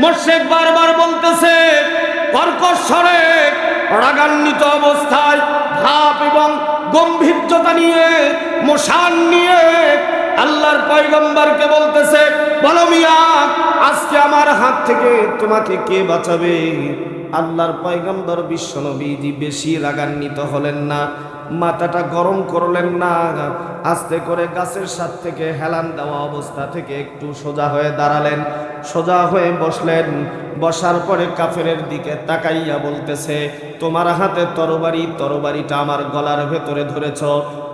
মোর্শেক বারবার বলতেছে কর্কশ স্বরে রাগান্বিত অবস্থায় ভাব এবং গম্ভীর্যতা নিয়ে মশান নিয়ে আল্লাহর পয়গম্বরকে বলতেছে, বলো মিয়া, আজকে আমার হাত থেকে তোমাকে কে বাঁচাবে? আল্লাহর পয়গম্বর বিশ্বনবীজি বেশি রাগান্বিত হলেন না। মাথাটা গরম করলেন না। আস্তে করে গাছের সাত থেকে হেলান দেওয়া অবস্থা থেকে একটু সোজা হয়ে দাঁড়ালেন। সোজা হয়ে বসলেন। বসার পরে কাফেরের দিকে তাকাইয়া বলতেছে, তোমার হাতে তরবারি, তরবারিটা আমার গলার ভেতরে ধরেছ।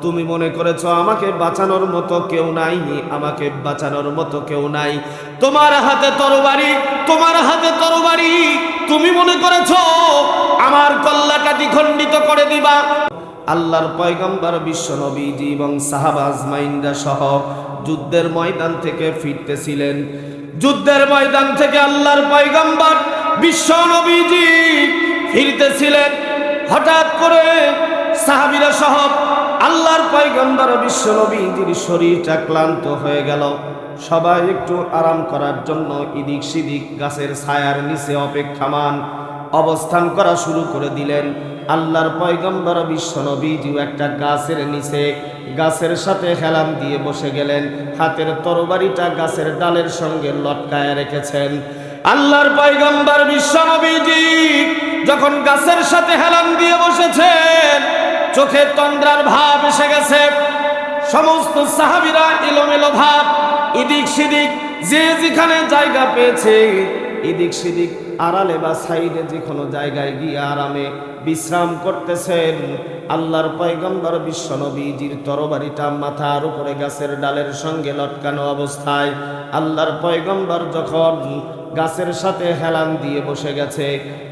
তুমি মনে করেছ আমাকে বাঁচানোর মতো কেউ নাই, আমাকে বাঁচানোর মতো কেউ নাই। তোমার হাতে তরবারি, তোমার হাতে তরবারি, তুমি মনে করেছ আমার কল্লাটা দ্বিখণ্ডিত করে দিবা। আল্লাহর পয়গম্বর বিশ্ব নবীজি এবং সাহাবা আজমাইনরা সহ যুদ্ধের ময়দান থেকে ফিরতেছিলেন। যুদ্ধের ময়দান থেকে আল্লাহর পয়গম্বর বিশ্ব নবীজি ফিরতেছিলেন। হঠাৎ করে সাহাবিরা সহ আল্লাহর পয়গম্বর বিশ্ব নবীজির শরীরটা ক্লান্ত হয়ে গেল। সবাই একটু আরাম করার জন্য ইদিক সিদিক গাছের ছায়ার নিচে অপেক্ষামান অবস্থান করা শুরু করে দিলেন। আল্লাহর পয়গম্বর বিশ্ব নবীজিও একটা গাছের নিচে গাছের সাথে হেলাম দিয়ে বসে গেলেন। হাতের তরবারিটা গাছের ডালের সঙ্গে লটকায় রেখেছেন। আল্লাহর পয়গম্বর বিশ্ব নবীজি যখন গাছের সাথে হেলাম দিয়ে বসেছেন, চোখে তন্দ্রার ভাব এসে গেছে। সমস্ত সাহাবিরা এলোমেলো ভাব, এদিক সেদিক, যে যেখানে জায়গা পেয়েছে, এদিক সেদিক আড়ালে বা সাইডে যে কোনো জায়গায় গিয়ে আরামে বিশ্রাম করতেছেন। আল্লাহর পয়গম্বর বিশ্বনবীজির তরবারিটা মাথার উপরে গাছের ডালের সঙ্গে লটকানো অবস্থায় আল্লাহর পয়গম্বর যখন গাছের সাথে হেলান দিয়ে বসে গেছে,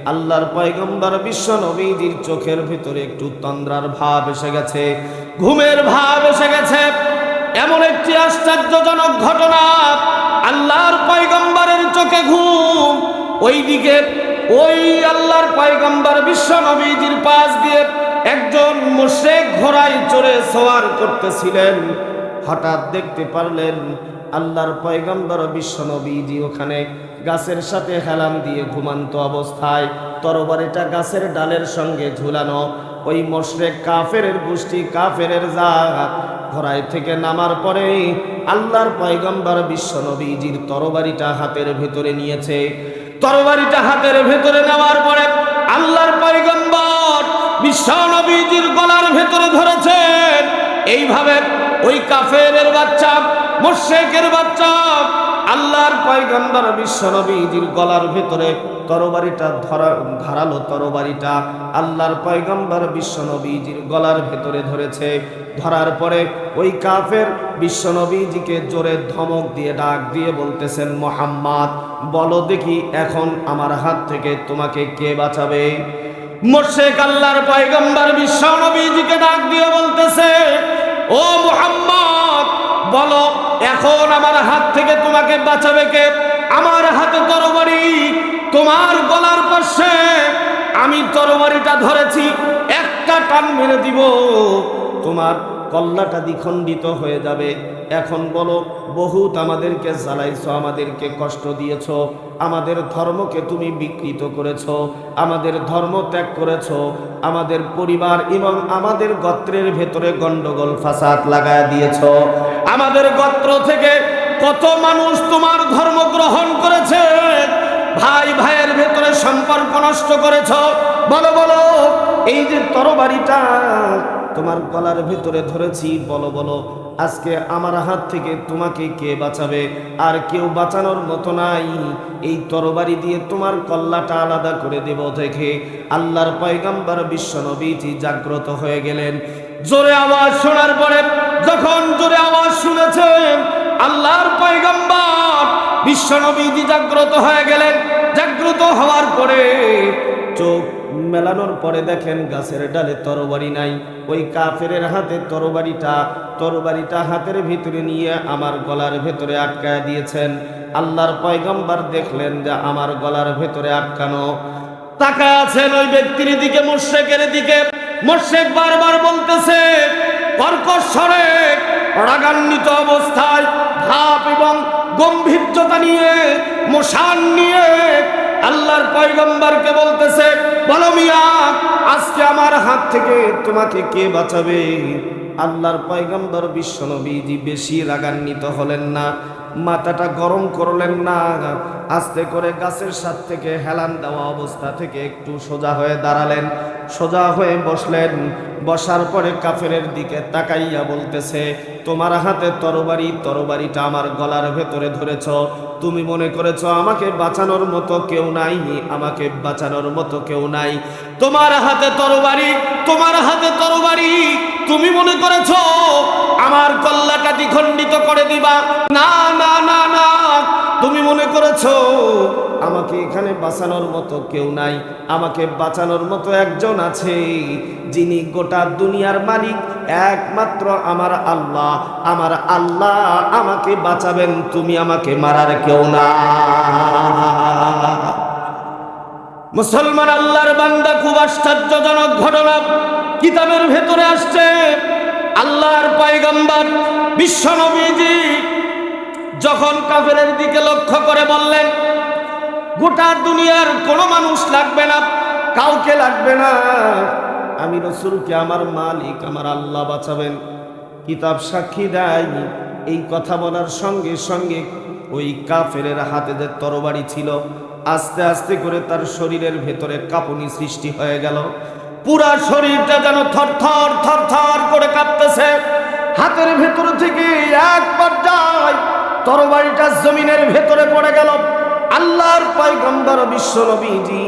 আল্লাহর পয়গম্বর বিশ্বনবীজির চোখের ভিতরে একটু তন্দ্রার ভাব এসে গেছে। ঘুমের ভাব এসে গেছে। এমন একটি আশ্চর্যজনক ঘটনা, আল্লাহর পয়গম্বরের চোখে ঘুম ওইদিকে ওই আল্লাহর পয়গম্বর বিশ্ব নবীজির পাশ দিয়ে একজন মোশেক ঘোড়ায় চড়ে সওয়ার করতেছিলেন। হঠাৎ দেখতে পারলেন আল্লাহর পয়গম্বর বিশ্বনবীজি ওখানে গাছের সাথে হেলাম দিয়ে ঘুমান্ত অবস্থায়। তরবারিটা গাছের ডালের সঙ্গে ঝুলানো। ওই মোশরেক কাফের গোষ্ঠী কাফের যা ঘোড়ায় থেকে নামার পরে আল্লাহর পয়গম্বর বিশ্ব নবীজির তরবারিটা হাতের ভেতরে নিয়েছে। তরবারিটা হাতের ভেতরে নেওয়ার পরে আল্লাহর পয়গম্বর বিশ্বনবীজির গলার ভেতরে ধরেছেন। এইভাবে ওই কাফেরের বাচ্চা, মোশেকের বাচ্চা, আল্লাহর পয়গম্বর বিশ্বনবীজির গলার ভেতরে তরবারিটা ধরা, ধারালো তরবারিটা আল্লাহর পয়গম্বর বিশ্বনবীজির গলার ভেতরে ধরেছে। ধরার পরে ওই কাফের বিশ্বনবীজিকে জোরে ধমক দিয়ে ডাক দিয়ে বলতেছেন, মোহাম্মদ বলো দেখি এখন আমার হাত থেকে তোমাকে কে বাঁচাবে? মোর্শেক আল্লাহর পয়গম্বর বিশ্ব নবীজিকে ডাক দিয়ে বলতেছে, ও মুহাম্মদ, বলো এখন আমার হাত থেকে তোমাকে বাঁচাবে কে? আমার হাতে তরবারি, তোমার গলার পাশে আমি তরবারিটা ধরেছি, একটা টান মেরে দিব। তোমার কল্লাটা দ্বিখণ্ডিত হয়ে যাবে। এখন বলো, বহুত আমাদেরকে জ্বালাইছো, আমাদেরকে কষ্ট দিয়েছ, আমাদের ধর্মকে তুমি বিকৃত করেছ, আমাদের ধর্ম ত্যাগ করেছ, আমাদের পরিবার এবং আমাদের গত্রের ভেতরে গন্ডগোল ফাসাদ লাগায় দিয়েছ। আমাদের গত্র থেকে কত মানুষ তোমার ধর্ম গ্রহণ করেছে, ভাই ভাইয়ের ভেতরে সম্পর্ক নষ্ট করেছ। বলো বলো, এই যে তরবারিটা তোমার গলার ভেতরে ধরেছি, বলো বলো, আজকে আমার হাত থেকে তোমাকে কে বাঁচাবে? আর কেউ বাঁচানোর মতো নাই। এই তরবারি দিয়ে তোমার কল্লাটা আলাদা করে দেব থেকে আল্লাহর পয়গাম্বার বিশ্ব নবীজি জাগ্রত হয়ে গেলেন। জোরে আওয়াজ শোনার পরে যখন জোরে আওয়াজ শুনেছেন, আল্লাহর পয়গাম্বার বিশ্ব নবীজি জাগ্রত হয়ে গেলেন। জাগ্রত হওয়ার পরে চোখ মেলানোর পরে দেখেন গাছের ডালে তরবারি নাই। ওই কাফের হাতে তরবারিটা তরবারিটা হাতের ভিতরে নিয়ে আমার গলার ভেতরে আটকায় দিয়েছেন। আল্লাহর পয়গম্বার দেখলেন যে আমার গলার ভেতরে আটকানো। তাকায় আছেন ওই ব্যক্তির দিকে মোর্শেকের দিকে। মোর্শেক বারবার বলতেছে, কর্কশ স্বরে রাগান্বিত অবস্থায়, ভাব এবং গম্ভীর্যতা নিয়ে মশান নিয়ে আল্লাহর পয়গম্বারকে বলতেছে বলো মিয়া, আজকে আমার হাত থেকে তোমাকে কে বাঁচাবে? আল্লাহর পয়গম্বর বিশ্বনবীজি বেশি রাগান্বিত হলেন না, মাথাটা গরম করলেন না, আস্তে করে গাছের সাত থেকে হেলান দেওয়া অবস্থা থেকে একটু সোজা হয়ে দাঁড়ালেন, সোজা হয়ে বসলেন, বসার পরে কাফেরের দিকে তাকাইয়া বলতেছে, তোমার হাতে তরবারি, তরবারিটা আমার গলার ভেতরে ধরেছ তুমি মনে করেছ আমাকে বাঁচানোর মতো কেউ নাই? আমাকে বাঁচানোর মতো কেউ নাই। তোমার হাতে তরবারি, তোমার হাতে তরবারি। তুমি মনে করেছ আমার কল্লাটা দ্বিখণ্ডিত করে দিবা? না না না তুমি মনে করেছ, আমাকে এখানে বাঁচানোর মতো কেউ নাই, আমাকে বাঁচানোর মতো একজন আছে, যিনি গোটা দুনিয়ার মালিক, একমাত্র আমার আল্লাহ। আমার আল্লাহ আমাকে বাঁচাবেন, তুমি আমাকে মারার কেউ না। মুসলমান আল্লাহর বান্দা, খুব আশ্চর্যজনক ঘটনা কিতাবের ভেতরে আসছে। আল্লাহর পয়গম্বর, বিশ্বনবীজি যখন কাফেরের দিকে লক্ষ্য করে বললেন, গোটা দুনিয়ার কোনো মানুষ লাগবে না? কাউকে লাগবে না। আমি রসুলকে, আমার মালিক, আমার আল্লাহ বাঁচাবেন। কিতাব সাক্ষী দেয় এই কথা বলার সঙ্গে সঙ্গে ওই কাফেরের হাতে যে তরবারি ছিল, আস্তে আস্তে করে তার শরীরের ভেতরে কাঁপুনি সৃষ্টি হয়ে গেল। পুরা শরীরটা যেন থরথর থরথর করে কাঁপতেছে। হাতের ভেতর থেকে এক পর্যায় তরবারিটা জমিনের ভেতরে পড়ে গেল। আল্লাহর পয়গম্বর বিশ্ব নবীজি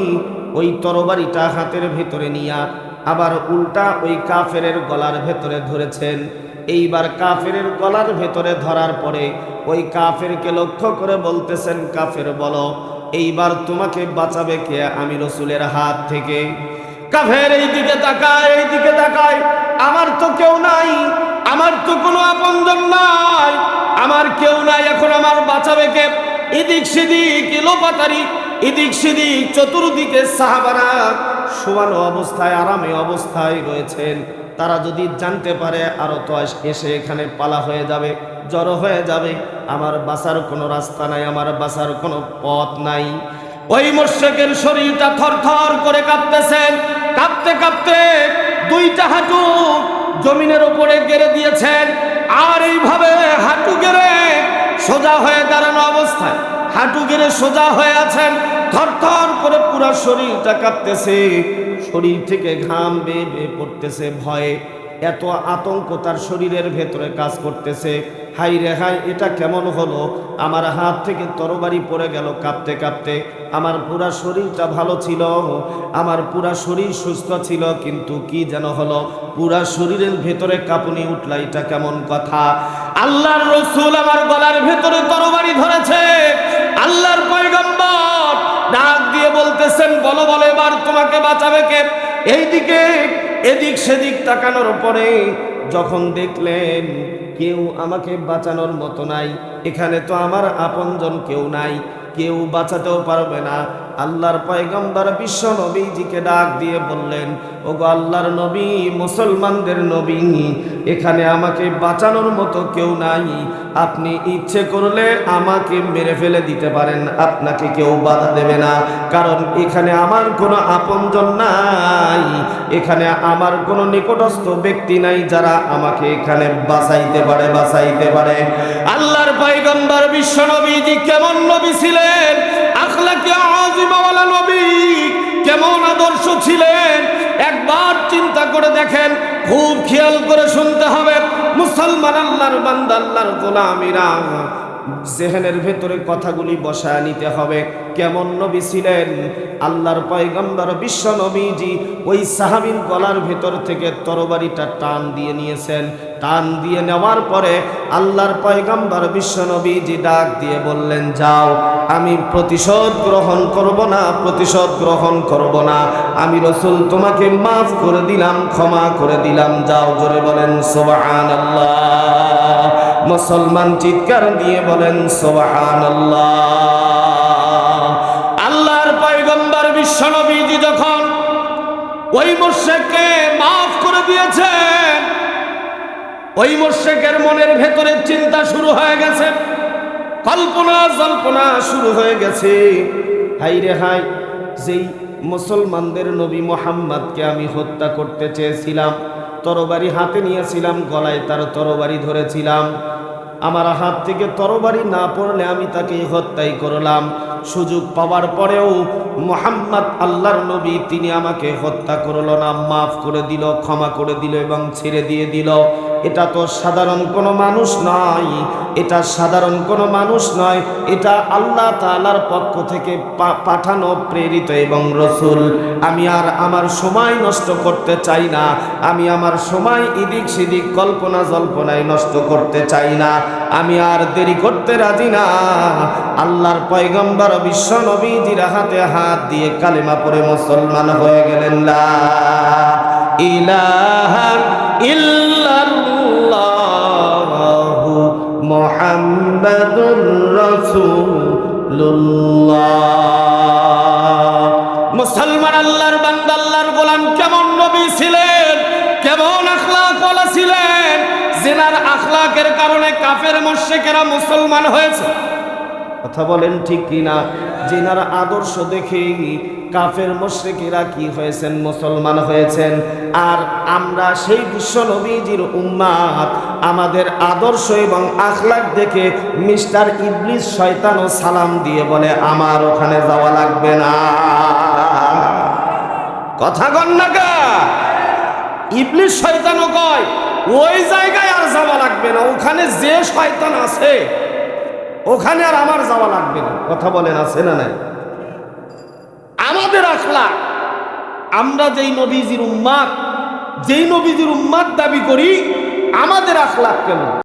ওই তরবারিটা হাতের ভেতরে নিয়া আবার উল্টা ওই কাফেরের গলার ভেতরে ধরেছেন। এইবার কাফেরের গলার ভেতরে ধরার পরে ওই কাফেরকে লক্ষ্য করে বলতেছেন, কাফের, বলো, এইবার তোমাকে বাঁচাবে কে? আমি রসুলের হাত থেকে। কাফের এই দিকে তাকায় এই দিকে তাকায়। আমার তো কেউ নাই। আমার তো কোনো আপনজন নাই। আমার কেউ নাই, এখন আমার বাঁচাবে কে? এদিক সেদিক এলোপাতারি, এদিক সেদিক চতুর্দিকে সাহাবারা শোয়ানো অবস্থায়, আরামে অবস্থায় রয়েছেন। তারা যদি জানতে পারে, আরও তো এসে এখানে পালা হয়ে যাবে, জড়ো হয়ে যাবে। আমার বাসার কোনো রাস্তা নাই, আমার বাসার কোনো পথ নাই। ওই মোর্শেকের শরীরটা থরথর করে কাঁপতেছেন। কাঁপতে কাঁপতে দুইটা হাঁটু জমিনের উপরে গেড়ে দিয়েছেন। আর এইভাবে হাঁটু গেড়ে সোজা হয়ে দাঁড়ানো অবস্থায় হাঁটু গেড়ে সোজা হয়ে আছেন। থরথর করে পুরো শরীরটা কাঁপতেছে। শরীর থেকে ঘাম বেয়ে বেয়ে পড়তেছে, ভয়ে। এত আতঙ্ক তার শরীরের ভেতরে কাজ করতেছে। হাই রে হাই, এটা কেমন হলো? আমার হাত থেকে তরবারি পড়ে গেল কাঁপতে কাঁপতে। আমার পুরা শরীরটা ভালো ছিল, আমার পুরা শরীর সুস্থ ছিল, কিন্তু কি যেন হলো? পুরা শরীরের ভেতরে কাঁপুনি উঠলা, এটা কেমন কথা? আল্লাহর রসুল আমার গলার ভেতরে তরবারি ধরেছে। আল্লাহর পয়গম্বর ডাক দিয়ে বলতেছেন, বলো বলো, এবার তোমাকে বাঁচাবে কে? এইদিকে এদিক সেদিক তাকানোর পরে যখন দেখলেন কেউ আমাকে বাঁচানোর মতো নাই, এখানে তো আমার আপনজন কেউ নাই, কেউ বাঁচাতেও পারবে না। আল্লাহর পয়গম্বর বিশ্ব নবীজিকে ডাক দিয়ে বললেন, ওগো আল্লাহর নবী, মুসলমানদের নবী, এখানে আমাকে বাঁচানোর মতো কেউ নাই। আপনি ইচ্ছে করলে আমাকে মেরে ফেলে দিতে পারেন, আপনাকে কেউ বাধা দেবে না। কারণ এখানে আমার কোনো আপনজন নাই, এখানে আমার কোনো নিকটস্থ ব্যক্তি নাই যারা আমাকে এখানে বাঁচাইতে পারে বাঁচাইতে পারে। আল্লাহর পয়গম্বর বিশ্ব নবীজি কেমন নবী ছিলেন? নবী কেমন আদর্শ ছিলেন? একবার চিন্তা করে দেখেন, খুব খেয়াল করে শুনতে হবে, মুসলমান আল্লাহর বান্দা, আল্লাহর গোলামিরা জেহেনের ভেতরে কথাগুলি বসায় নিতে হবে। কেমন নবী ছিলেন? আল্লাহর পয়গম্বর, বিশ্ব নবীজি ওই সাহাবিন গলার ভেতর থেকে তরবারিটা টান দিয়ে নিয়েছেন। টান দিয়ে নেওয়ার পরে আল্লাহর পয়গম্বর নবীজি ডাক দিয়ে বললেন, যাও, আমি প্রতিশোধ গ্রহণ করব না, প্রতিশোধ গ্রহণ করব না। আমি রসুল তোমাকে মাফ করে দিলাম, ক্ষমা করে দিলাম। যাও, জোরে বলেন সোবাহান আল্লাহ মুসলমান চিৎকার দিয়ে বলেন সোবাহান আল্লাহ আল্লাহর পয়গম্বর বিশ্ব নবীজি যখন ওই মোর্শেককে মাফ করে দিয়েছেন ওই মোর্শেকের মনের ভেতরে চিন্তা শুরু হয়ে গেছে। কল্পনা, জল্পনা শুরু হয়ে গেছে। হাই রে হাই, যেই মুসলমানদের নবী মোহাম্মদকে আমি হত্যা করতে চেয়েছিলাম, তরবারি হাতে নিয়েছিলাম, গলায় তার তরবারি ধরেছিলাম। আমার হাত থেকে তরবারি না পড়লে আমি তাকে হত্যাই করলাম। সুযোগ পাওয়ার পরেও মোহাম্মদ আল্লাহর নবী, তিনি আমাকে হত্যা করল না, মাফ করে দিল, ক্ষমা করে দিল এবং ছেড়ে দিয়ে দিল। এটা তো সাধারণ কোনো মানুষ নয়, এটা সাধারণ কোনো মানুষ নয়, এটা আল্লাহ তাআলার পক্ষ থেকে পাঠানো প্রেরিত এবং রসুল। আমি আর আমার সময় নষ্ট করতে চাই না, আমি আমার সময় ইদিক সিদিক কল্পনা জল্পনায় নষ্ট করতে চাই না, আমি আর দেরি করতে রাজি না। আল্লাহর পয়গম্বর বিশ্ব নবীজির হাতে হাত দিয়ে কালেমা পরে মুসলমান হয়ে গেলেন। লা ইলাহা ইল্লাল্লাহু মুহাম্মাদুর রাসূলুল্লাহ। মুসলমান আল্লাহর বান্দা, আল্লাহর গোলাম কেমন নবী ছিলেন? কেমন আখলাক ওয়ালা ছিলেন? জেনার আখলাকের কারণে কাফের মুশরিকেরা মুসলমান হয়েছে। কথা বলেন ঠিক কিনা? জেনার আদর্শ দেখে কাফের মুশরিকেরা কি হয়েছেন? মুসলমান হয়েছেন। আর আমরা সেই বিশ্ব নবীজির উম্মাত আমাদের আদর্শ এবং আখলাক দেখে মিস্টার ইবলিস শয়তানও সালাম দিয়ে বলে, আমার ওখানে যাওয়া লাগবে না। কথা কন না কা? ইবলিস শয়তানও কয়, ওই জায়গায় আর যাওয়া লাগবে না। ওখানে যে শয়তান আছে ওখানে আর আমার যাওয়া লাগবে না। কথা বলেন, আছে না নাই? আমাদের আখলা আমরা যেই নবীজির উম্মাদ, যেই নবীজির উম্মাদ দাবি করি, আমাদের আখলাখ কেমন